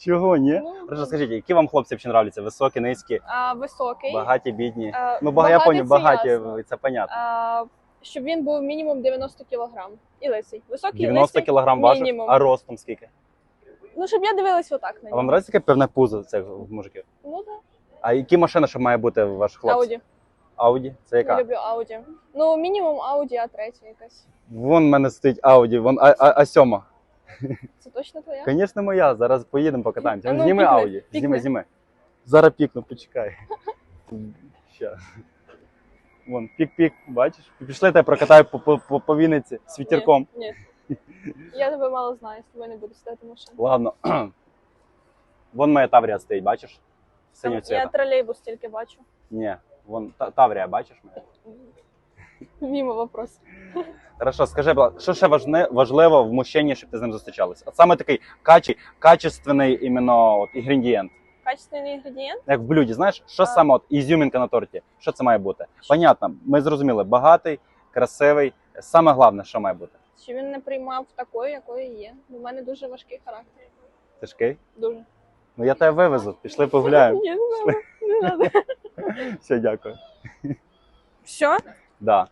Чого, ні? Ну, Хорошо, скажіть, які вам хлопці взагалі нравляться? Високі, низькі, а, високий. багаті, бідні? Е, Ну, бага, я багатий поняв, це багаті, ясно. це понятно. А, щоб він був мінімум 90 кілограм. І лисий. Високий 90 лисий. кілограм важить, мінімум. а ростом скільки? Ну, щоб я дивилась отак на А нього. вам нравиться яке певне пузо цих мужиків? Ну так. А які машини ще має бути у ваших хлопців? Ауді. Ауді? Це Я яка? люблю Ауді. Ну, мінімум Ауді А3 якась. Вон в мене стоїть Ауді, вон а, а, а сьома. Це точно твоя? Звісно, моя. Зараз поїдемо покатаємося. Ну, зніми Ауді. Зніми, зніми. Зараз пікну, почекай. Щас. Вон, пік-пік, бачиш? Пішли я тебе прокатаю по, по, по, по Вінниці з вітерком. Ні. ні. Я тебе мало знаю, з тобою не буду сідати машину. Ладно. Вон моя Таврія стоїть, бачиш? Синього Я тролейбус тільки бачу. Ні, вон та- Таврія, бачиш моя? Мімо вопрос. Хорошо, скажи, що ще важне, важливо в мужчині, щоб ти з ним зустрічалася? От саме такий качий, качественний іменно от, інгредієнт. Качественний інгредієнт. Як в блюді, знаєш, що А. саме от ізюмінка на торті? Що це має бути? Понятно, ми зрозуміли, багатий, красивий. Саме головне, що має бути? Що він не приймав такою, якою є. У мене дуже важкий характер. Тяжкий? Дуже. Ну я тебе вивезу, пішли погуляємо. Ні, не надо. Все, дякую. Все? Да.